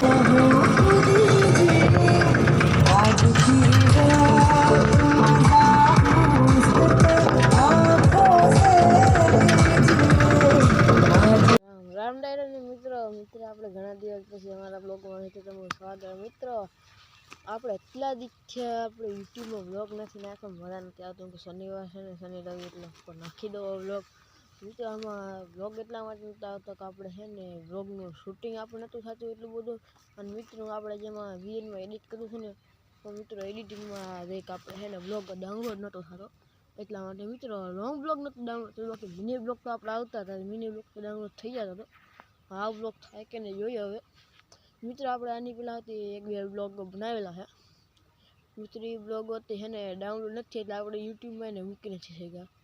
મિત્રો આપણે ઘણા દિવસ પછી અમારા બ્લોગમાં છે તમારું સ્વાગત મિત્રો, આપણે એટલા દીખ્યા આપણે યુટ્યુબમાં બ્લોગ નથી નાખ્યો મજા નથી આવતું કે શનિવાર છે ને, શનિ રવિ એટલે નાખી દો બ્લોગ. મિત્રો, આમાં વ્લોગ એટલા માટે નહોતા આવતા કે આપણે છે ને વ્લોગનું શૂટિંગ આપણે નહોતું થતું એટલું બધું. અને મિત્રો, આપણે જેમાં વીએનમાં એડિટ કર્યું છે ને, તો મિત્રો એડિટિંગમાં કંઈક આપણે છે ને વ્લોગ ડાઉનલોડ નહોતો થતો. એટલા માટે મિત્રો લોંગ બ્લોગ નહોતો ડાઉનલોડ થતો. બાકી મિની બ્લોગ તો આપણે આવતા હતા. મિની બ્લોગ તો ડાઉનલોડ થઈ જતો હતો. આ બ્લોગ થાય કે નહીં જોઈએ હવે. મિત્રો, આપણે આની પહેલાં હતી એક બે બ્લોગ બનાવેલા છે. મિત્રો એ બ્લોગ હતી છે ને ડાઉનલોડ નથી એટલે આપણે યુટ્યુબમાં એને મૂકીને થઈ શક્યા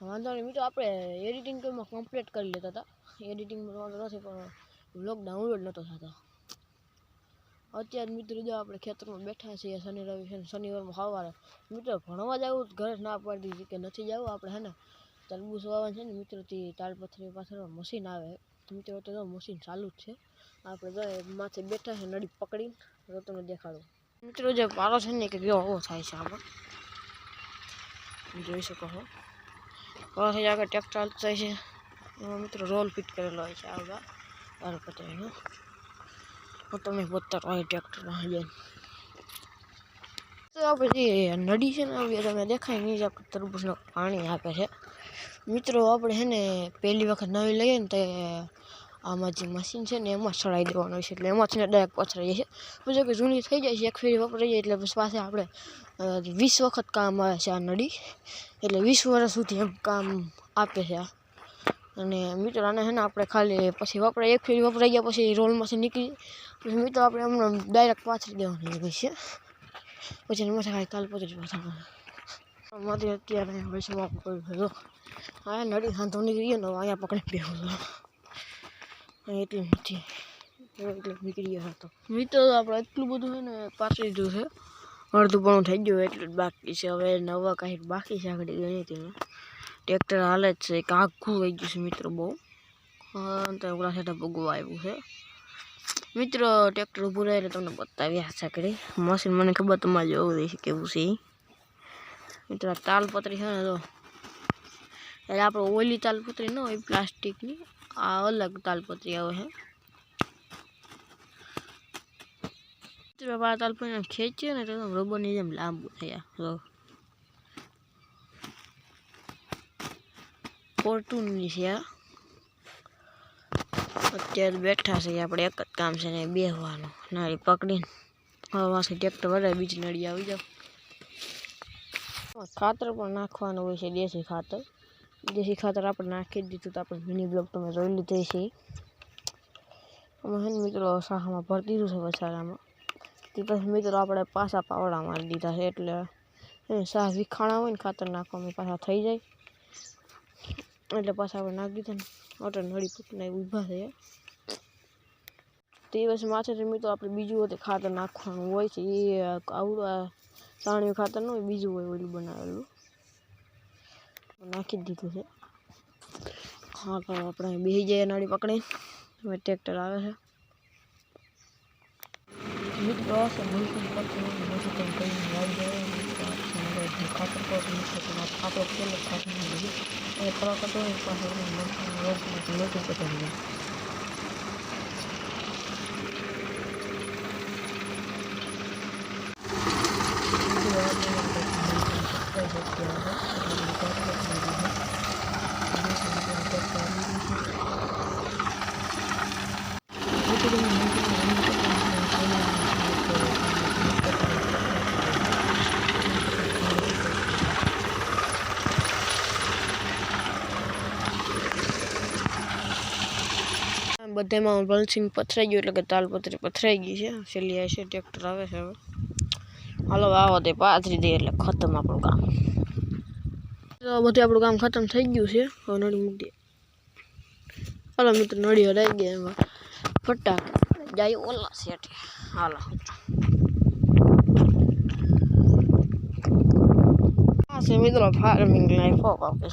વાંધો નહીં. મિત્રો, આપણે એડિટિંગ કોઈમાં કમ્પ્લીટ કરી લેતા હતા? એડિટિંગમાં વાંધો નથી, પણ બ્લોગ ડાઉનલોડ નહોતો થતો. અત્યારે મિત્રો, જો આપણે ખેતરમાં બેઠા છીએ, શનિ રવિ છે શનિવારમાં સવારે. મિત્રો, ભણવા જવું ઘરે ના પાડી કે નથી જવું આપણે, હે ને? તરબૂચ વાવવાનું છે ને મિત્રોથી તાલપથરી પાછળ મશીન આવે. મિત્રો, તો મશીન ચાલુ જ છે. આપણે જો માથે બેઠા છે, નળી પકડીને તો તમને દેખાડું. મિત્રો, જે પારો છે ને કે કેવો થાય છે, આમાં. જોઈ શકો છો. પારો થઈ આગળ ટ્રેક્ટર ચાલતું થાય છે. એમાં મિત્રો રોલ ફિટ કરેલો હોય છે આગળ તાલપત્રીનો હું તમને બતાડો અહીં ટ્રેક્ટરમાં જઈને તો આપણે જે નડી છે ને, હવે તમે દેખાય નહીં, જ આપણે તરબૂચનું પાણી આપે છે. મિત્રો, આપણે છે ને, પહેલી વખત નવી લઈએ ને, તે આમાં જે મશીન છે ને એમાં ચડાવી દેવાનું છે. એટલે એમાંથી ને ડાયરેક્ટ પથરાઈ જાય છે પછી કે જૂની થઈ જાય છે, એક ફેરી વપરાઈ જાય એટલે પછી પાસે આપણે વીસ વખત કામ આવે છે આ નળી એટલે વીસ વર્ષ સુધી એમ કામ આપે છે આ. અને મિત્રો આને છે ને આપણે ખાલી પછી વપરાય એક ફેરી વપરાઈ ગયા પછી રોલમાંથી નીકળી. પછી મિત્રો આપણે એમને ડાયરેક્ટ પાથરી દેવાની હોય છે. પછી એની માથે ખાલી કાલ પછી પાથરવાનું અમારે અત્યારે પડ્યું છે. હા નડી હાંધો નીકળી ગયો ને અહીંયા પકડી બેહું છું. એટલું નથી. એટલે નીકળી ગયો હતો. મિત્રો આપણે એટલું બધું છે ને પાછું લીધું છે, અડધું પણ થઈ ગયું એટલું જ બાકી છે. હવે નવા કાંઈક બાકી છે આગળ ગણી તેમાં ટ્રેક્ટર હાલે જ છે, એક આખું વહી ગયું છે મિત્રો બહુ. તો ઓલા સાથે ભગવું આવ્યું છે. મિત્રો, ટ્રેક્ટર ઊભું રહે એટલે તમને બતાવી આશા કરી મશીન મને ખબર તમારે જોવું દઈશ કેવું છે. મિત્રો તાલપત્રી છે ને તો, એટલે આપણે ઓઈલી તાલપત્રી ન હોય, પ્લાસ્ટિકની. આ અલગ તાલપત્રી આવે છે મિત્રો આ તાલપત્રી ખેંચીએ ને તો રબરની જેમ લાંબુ થયા જો ફોર્ટૂનની છે આ અત્યારે બેઠા છે આપણે એક જ કામ છે ને બેસવાનું નાળી પકડીને હવે વાંસી ટ્રેક્ટર વડે બીજી નળી આવી જાવ ખાતર પણ નાખવાનું હોય છે દેશી ખાતર દેશી ખાતર આપણે નાખી જ દીધું તો આપણે મિની બ્લોક તમે જોઈ લીધી છે અમે છે ને મિત્રો શાહમાં ભરી દીધું છે વસાડામાં તે પછી મિત્રો આપણે પાછા પાવડા મારી દીધા છે, એટલે સાહ વિખાણા હોય ને ખાતર નાખવામાં પાછા થઈ જાય. એટલે પાછા આપણે નાખી દીધા ને ઓટો નળી પકડીને ઊભા થયા. તે પછી માથેથી મિત્રો આપણે બીજું હોય તે ખાતર નાખવાનું હોય છે, એ આવડું સાણિયું ખાતર ન હોય, બીજું હોય ઓલું બનાવેલું. નાખી જ દીધું છે. હા, તો આપણે બેસી જઈએ નાળી પકડી હવે ટ્રેક્ટર આવે છે. મિત્રો હશે મલકું પકડી પછી તમે કઈ વાઈ જાય ખાતર પર આપણો પેલો ખાતર એ થોડા કટો પાસે મલકું પકડી જાય બધામાં બલસિંગ પથરાઈ ગયું એટલે કે તાલપત્રી પથરાઈ ગઈ છે. છેલ્લી છે, ટ્રેક્ટર આવે છે હવે. હાલો આવો તે પાથરી દે એટલે ખતમ આપણું કામ. તો બધું આપણું કામ ખતમ થઈ ગયું છે. હવે નળી મૂકી હાલો, મિત્રો નળી હરાઈ ગયા એમાં. ફટાક. જાય ઓલા સેટ હાલો છે મિત્રો ફાર્મિંગ લાઈફ ઓફ આપણે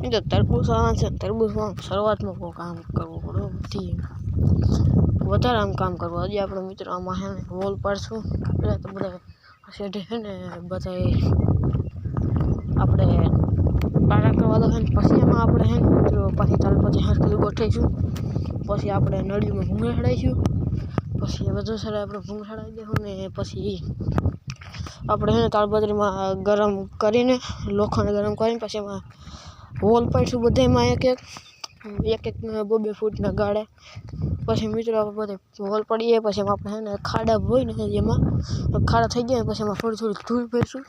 મિત્રો, તરબૂચ આવે છે, તરબૂચમાં શરૂઆતમાં કોઈ કામ કરવું પડે બધી વધારે આમ કામ કરવું. હજી આપણે મિત્રો આમાં છે ને વોલ પાડશું આપણે તો બધા શેઢે છે ને બધા આપણે પાડા કરવા દો ને. પછી એમાં આપણે છે ને મિત્રો પાછી તાલ પછી હરખી ગોઠવીશું પછી આપણે નળીમાં ભૂંગળ ચડાવીશું પછી વધુ સારા આપણે ભૂંગળ ચડાવી દઈશું ને પછી આપણે છે ને ગરમ કરીને, લોખંડ ગરમ કરીને, પછી એમાં હોલ પાડીશું બધા એમાં એક એક એક એક બે બે ફૂટના ગાળે. પછી મિત્રો આપણે બધે હોલ પડીએ, પછી એમાં આપણે ને ખાડા હોય ને એમાં ખાડા થઈ ગયા પછી એમાં થોડી થોડી ધૂળ ભરીશું.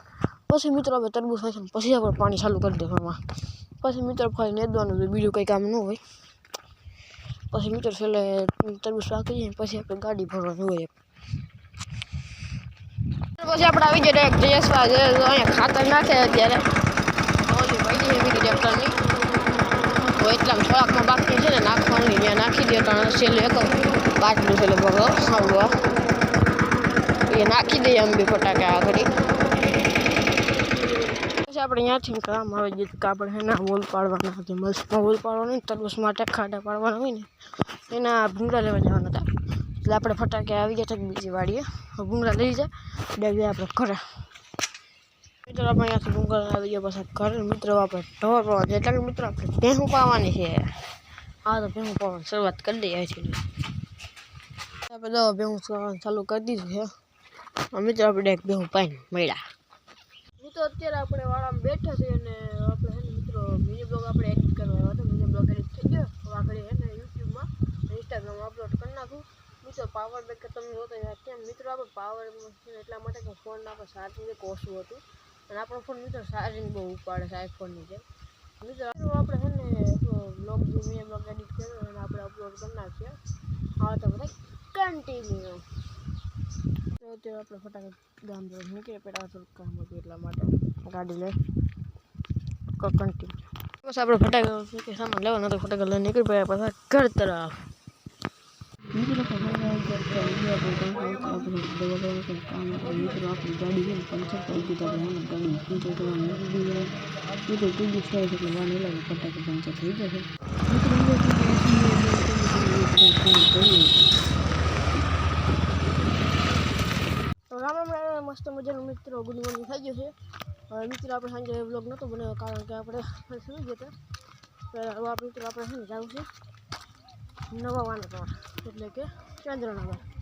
પછી મિત્રો આપણે તરબૂચ ખાઈશું પછી આપણે પાણી ચાલુ કરી દઈશું એમાં પછી મિત્રો ખાલી નેદવાનું હોય, બીજું કંઈ કામ ન હોય. પછી મિત્રો છેલ્લે તરબૂચ પાકી જાય પછી આપણે ગાડી ભરવાની હોય પછી આપણે આવી ગયા જયેશભાઈ જે અહીંયા ખાતર નાખે અત્યારે. ઓલી પડી છે બીજી ટ્રેક્ટરની તો એટલા થોડાકમાં બાકી છે ને, નાખવાની ત્યાં નાખી દે, ત્રણ છેલ્લે એક બાટલું છે લગભગ સાંભળવા એ નાખી દઈએ અમે બી ફટાકા આગળ પછી આપણે ત્યાંથી કામ આવે જે કાપડ છે ને વોલ પાડવાના જે મલ્સમાં વોલ પાડવાનો ને, તરબૂચ માટે ખાડા પાડવાના હોય ને, એના ભૂંગળા લેવા જવાના હતા. એટલે આપણે ફટાકે આવી ગયા હતા બીજી વાડીએ. ભૂંગળા લઈ જાય ડાયરેક્ટ આપણે ઘરે. મિત્રો, આપણે અહીંયાથી ભૂંગળા આવી ગયા પછી ઘરે. મિત્રો, આપણે ઢોર પાવા છે મિત્રો, આપણે ભેહું પાવાની છે. હા, તો ભેહું પાવાની શરૂઆત કરી દઈએ છીએ આપણે દવા ભેહું ચાલુ કરી દીધું છે. મિત્રો, આપણે ડાયરેક્ટ ભેહું પાઈને મળ્યા. મિત્રો, અત્યારે આપણે વાળામાં બેઠા છીએ અને આપણે છે ને મિત્રો મિની બ્લોગ આપણે એડિટ કરવા આવ્યા હતા મિની બ્લોગ એડિટ થઈ ગયો હવે આગળ છે ને યુટ્યુબમાં ઇન્સ્ટાગ્રામમાં અપલોડ કરી નાખું મિત્રો પાવર બેક તમે જોતા હતા કેમ મિત્રો આપણે પાવર એટલા માટે કે ફોન આપણે ચાર્જિંગ એક ઓછું હતું અને આપણો ફોન મિત્રો ચાર્જિંગ બહુ ઉપાડે છે આઈફોનની જેમ. મિત્રો આપણે છે ને બ્લોગ જે મિની બ્લોગ એડિટ કર્યો અને આપણે અપલોડ કરી નાખીએ હા, તો બધા કન્ટિન્યુ તો અત્યારે આપણે ફટાફટ ગામ જવા નીકળે પેલા થોડુંક કામ હતું એટલા માટે. ગાડી લઈ. કન્ટિન્યુ બસ આપણે ફટાકા કે સામાન લેવાનો હતો ફટાકા લઈને નીકળી પડ્યા પાછા ઘર તરફ. મિત્રો કામ મિત્રો આપણી ગાડી છે ને પંચર થઈ ગયું તો આપણે ગાડી પંચર કરવા મૂકી દીધી મિત્રો ટુ દિવસ થાય છે એટલે વાર નહીં લાગે ફટાકે પંચર થઈ જશે તો રામ રામ રામ મસ્ત મજાનું મિત્રો ગુડ મોર્નિંગ થઈ ગયું છે હવે મિત્રો આપણે સાંજે વ્લોગ નહોતો બનાવ્યો કારણ કે આપણે સુઈ ગયા હતા હવે આપણે મિત્રો આપણે શું જવું છે નવા વાનકવા એટલે કે ચંદ્રનગર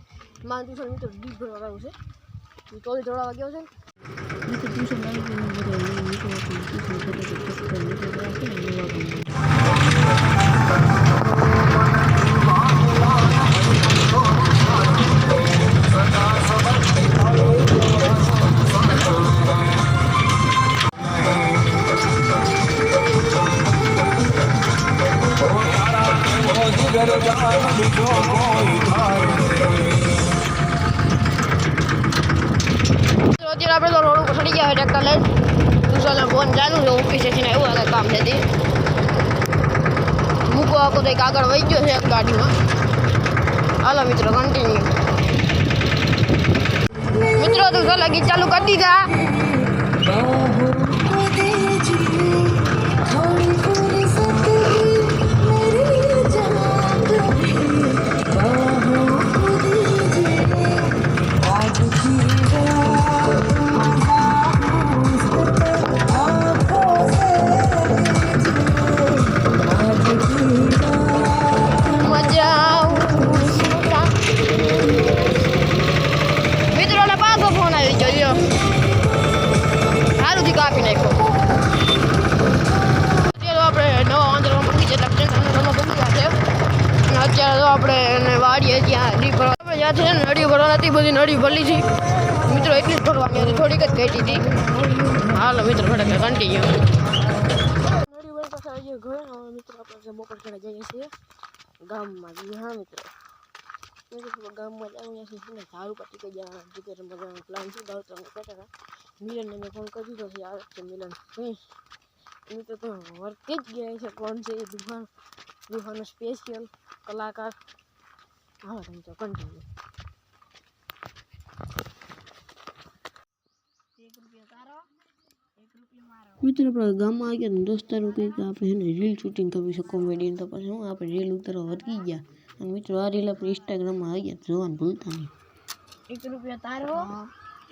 મારા ટ્યુશન મિત્રો ડીપ ભરવા આવ્યું છે એ જોડાવા ગયો છે ટ્યુશન આવી ગયું અત્યારે આપણે તો રોડ ઉપર ચડી ગયા હોય, ટ્રેક્ટર લઈને. ટ્યુશનને ફોન ચાલુ છે, ઓફિસે છે ને એવું આગળ કામ છે મૂકો આખો તો એક આગળ વહી ગયો છે ગાડીમાં. હાલો મિત્રો કન્ટિન્યુ મિત્રો, તો ચાલો ગીત ચાલુ કરી દીધા. હતી બધી નળી ભલી છે. મિત્રો, એટલી જ ભરવાની હતી થોડીક જ ઘટી હતી. હાલો, મિત્રો ઘરે. હવે મિત્રો, આપણે બપોર જઈએ છીએ, ગામમાં જઈએ, હા, મિત્રો. ગામમાં આવ્યા છીએ. ઝાડુ પટ્ટી કઈ જવાના ક્રિકેટ રમવાનો પ્લાન છે દાવ તમને કહેતા હતા. મિલનને મેં ફોન કરી દીધો છે આવે છે મિલન તો વર્તે જ ગયા છે. કોણ છે એ દુકાન સ્પેશિયલ કલાકાર. હા તમે તો કન્ટિન્યુ મિત્રો આપણે ગામમાં આવી ગયા ને દોસ્તારો કહે કે આપણે એને રીલ શૂટિંગ કરવી છે કોમેડીની તો પછી હું આપણે રીલ ઉતારવા વટકી ગયા. અને મિત્રો આ રીલ આપણે ઇન્સ્ટાગ્રામમાં આવી ગયા જોવાનું ભૂલતા નહીં. એક રૂપિયા તારો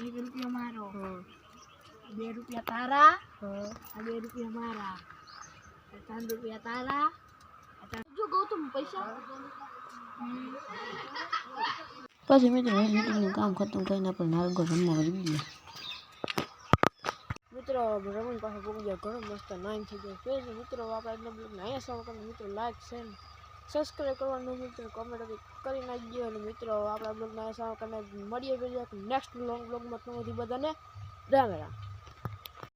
એક રૂપિયા મારો. હા બે રૂપિયા તારા હા. આ બે રૂપિયા મારા. આ ત્રણ રૂપિયા તારા. આ ત્રણ- જો ગૌતમ પૈસા? પછી મિત્રો મીટિંગનું કામ ખતમ કરીને આપણે નારગો રમવા વળી ગયા. મિત્રો રમણ પાસે બહુ ગયા ઘણો મસ્ત નાઈન થઈ ગયો. ફેર મિત્રો આપણે આજના બ્લોગને અહીંયા સૌ કરીને મિત્રો લાઈક છે સબસ્ક્રાઈબ કરવાનું મિત્રો કમેન્ટ કરી નાખજો. અને મિત્રો, આપણા બ્લોગના અહીંયા સૌ મળીએ બીજા નેક્સ્ટ લોંગ બ્લોગમાં તમને બધાને રામ રામ.